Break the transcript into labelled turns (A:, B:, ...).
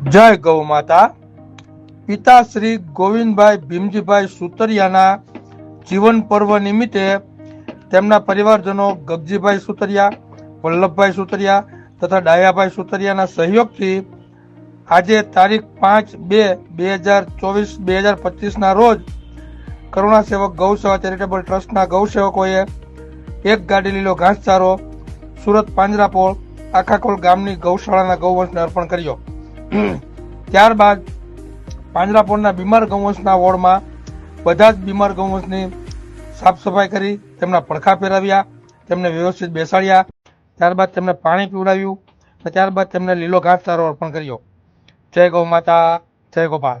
A: જય ગૌ માતા. પિતા શ્રી ગોવિંદભાઈ ભીમજીભાઈ સુતરિયાના જીવન પર્વ નિમિત્તે તેમના પરિવારજનો ગગજીભાઈ સુતરિયા, વલ્લભભાઈ સુતરિયા તથા ડાયાભાઈ સુતરિયાના સહયોગથી આજે તારીખ પાંચ બે બે હજાર ચોવીસ બે હજાર પચીસના રોજ કરુણા સેવક ગૌસેવા ચેરિટેબલ ટ્રસ્ટના ગૌસેવકોએ એક ગાડી લીલો ઘાસચારો સુરત પાંજરાપોળ આખાકોલ ગામની ગૌશાળાના ગૌવંશને અર્પણ કર્યો. ત્યારબાદ પાંજરાપોળના બીમાર ગૌવંશના વોર્ડમાં બધા જ બીમાર ગૌવંશની સાફ સફાઈ કરી, તેમના પડખા પહેરાવ્યા, તેમને વ્યવસ્થિત બેસાડ્યા, ત્યારબાદ તેમને પાણી પીવડાવ્યું, અને ત્યારબાદ તેમને લીલો ઘાસચારો અર્પણ કર્યો. જય ગૌ માતા, જય ગોપાલ.